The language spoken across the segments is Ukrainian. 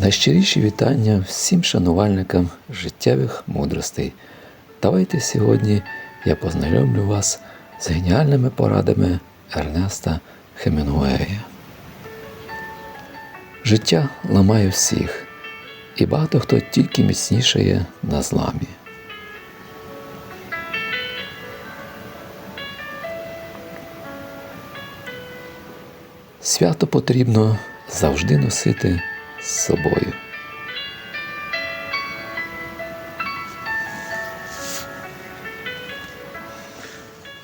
Найщиріші вітання всім шанувальникам життєвих мудростей. Давайте сьогодні я познайомлю вас з геніальними порадами Ернеста Хемінгуея. Життя ламає всіх, і багато хто тільки міцнішає на зламі. Свято потрібно завжди носити з собою.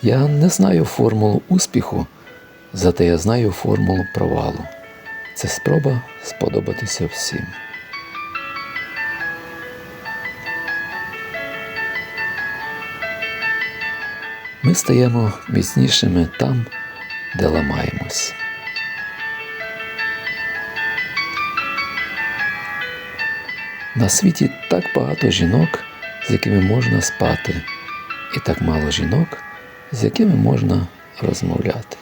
Я не знаю формулу успіху, зате я знаю формулу провалу. Це спроба сподобатися всім. Ми стаємо міцнішими там, де ламаємось. На світі так багато жінок, з якими можна спати, і так мало жінок, з якими можна розмовляти.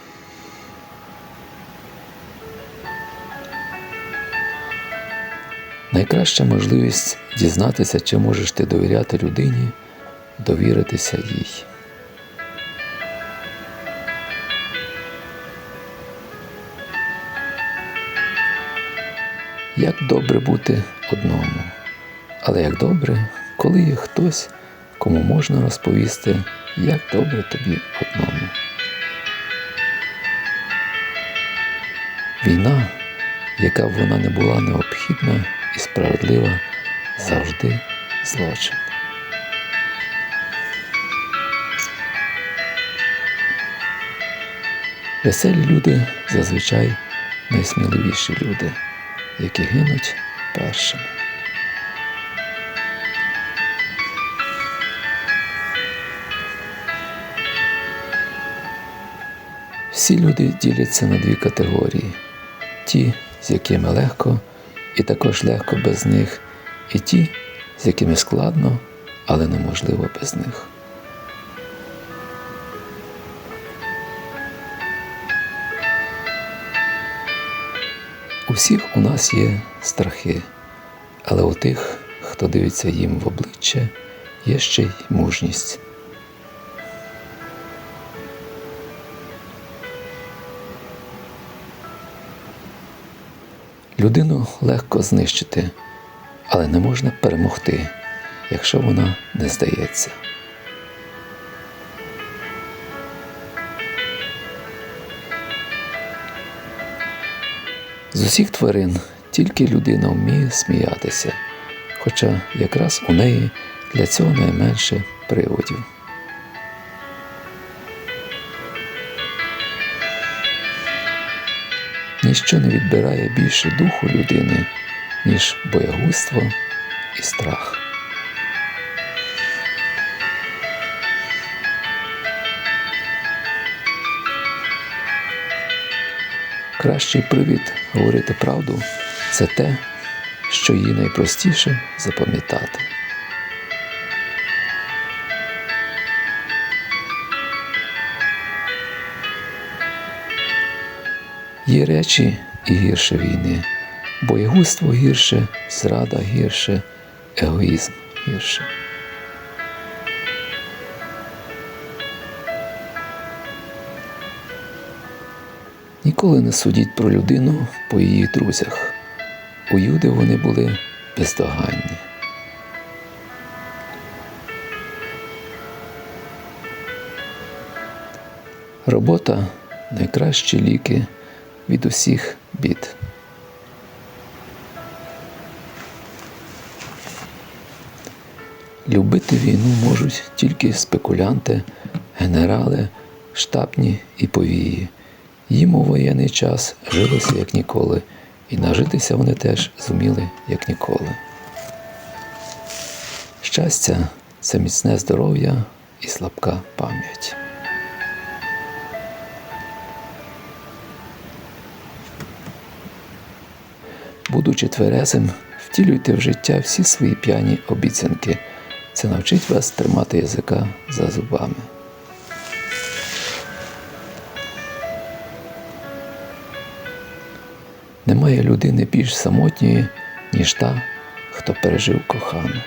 Найкраща можливість дізнатися, чи можеш ти довіряти людині, довіритися їй. Як добре бути одному, але як добре, коли є хтось, кому можна розповісти, як добре тобі одному. Війна, яка б вона не була необхідна і справедлива, завжди злочин. Веселі люди зазвичай найсміливіші люди, які гинуть першими. Всі люди діляться на дві категорії: ті, з якими легко, і також легко без них, і ті, з якими складно, але неможливо без них. У всіх у нас є страхи, але у тих, хто дивиться їм в обличчя, є ще й мужність. Людину легко знищити, але не можна перемогти, якщо вона не здається. З усіх тварин тільки людина вміє сміятися, хоча якраз у неї для цього найменше приводів. Ніщо не відбирає більше духу людини, ніж боягузтво і страх. Кращий привід говорити правду це те, що її найпростіше запам'ятати. Є речі і гірше війни, боягузтво гірше, зрада гірше, егоїзм гірше. Ніколи не судіть про людину по її друзях. У Юди вони були бездоганні. Робота найкращі ліки від усіх бід. Любити війну можуть тільки спекулянти, генерали, штабні і повії. Їм у воєнний час жилося як ніколи, і нажитися вони теж зуміли як ніколи. Щастя це міцне здоров'я і слабка пам'ять. Будучи тверезим, втілюйте в життя всі свої п'яні обіцянки. Це навчить вас тримати язика за зубами. Немає людини більш самотньої, ніж та, хто пережив кохану.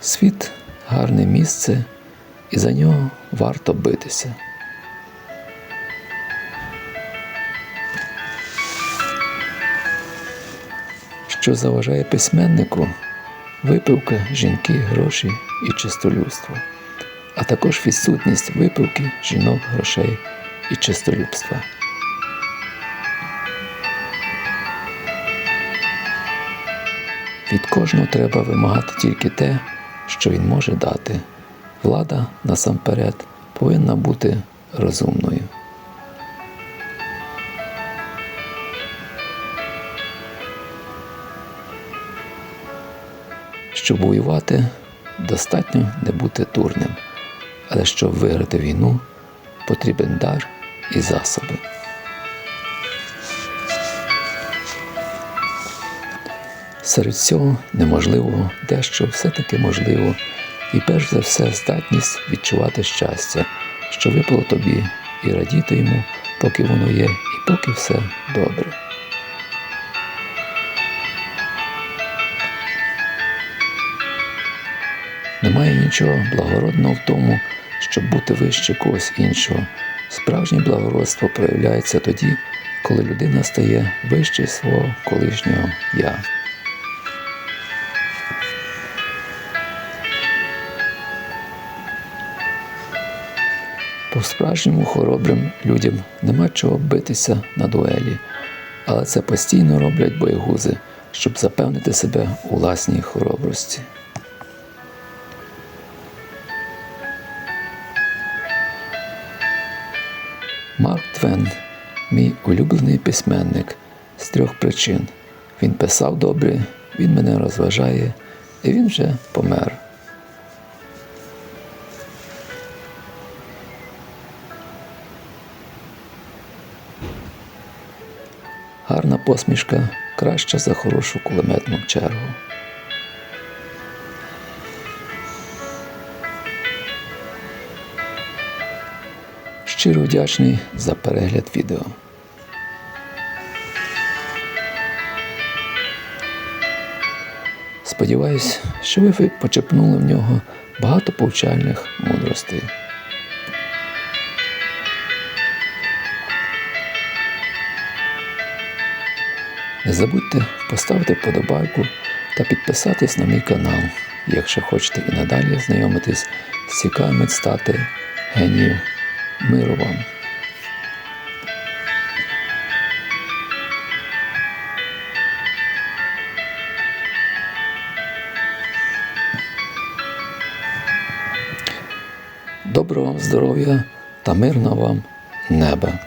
Світ гарне місце, і за нього варто битися. Що заважає письменнику випивка, жінки, гроші і чистолюбство, а також відсутність випивки, жінок, грошей і чистолюбства. Від кожного треба вимагати тільки те, що він може дати. Влада насамперед повинна бути розумною. Щоб воювати, достатньо не бути дурним, але щоб виграти війну, потрібен дар і засоби. Серед всього неможливого дещо все-таки можливо, і перш за все здатність відчувати щастя, що випало тобі, і радіти йому, поки воно є, і поки все добре. Нічого благородного в тому, щоб бути вище когось іншого. Справжнє благородство проявляється тоді, коли людина стає вище свого колишнього я. По-справжньому хоробрим людям нема чого битися на дуелі, але це постійно роблять боєгузи, щоб запевнити себе у власній хоробрості. Марк Твен, мій улюблений письменник з трьох причин. Він писав добре, він мене розважає, і він вже помер. Гарна посмішка краща за хорошу кулеметну чергу. Щиро вдячний за перегляд відео. Сподіваюсь, що ви почепнули в нього багато повчальних мудростей. Не забудьте поставити вподобайку та підписатись на мій канал, якщо хочете і надалі знайомитись з цікавими стати геніїв. Миру вам! Доброго вам здоров'я та мирного вам неба!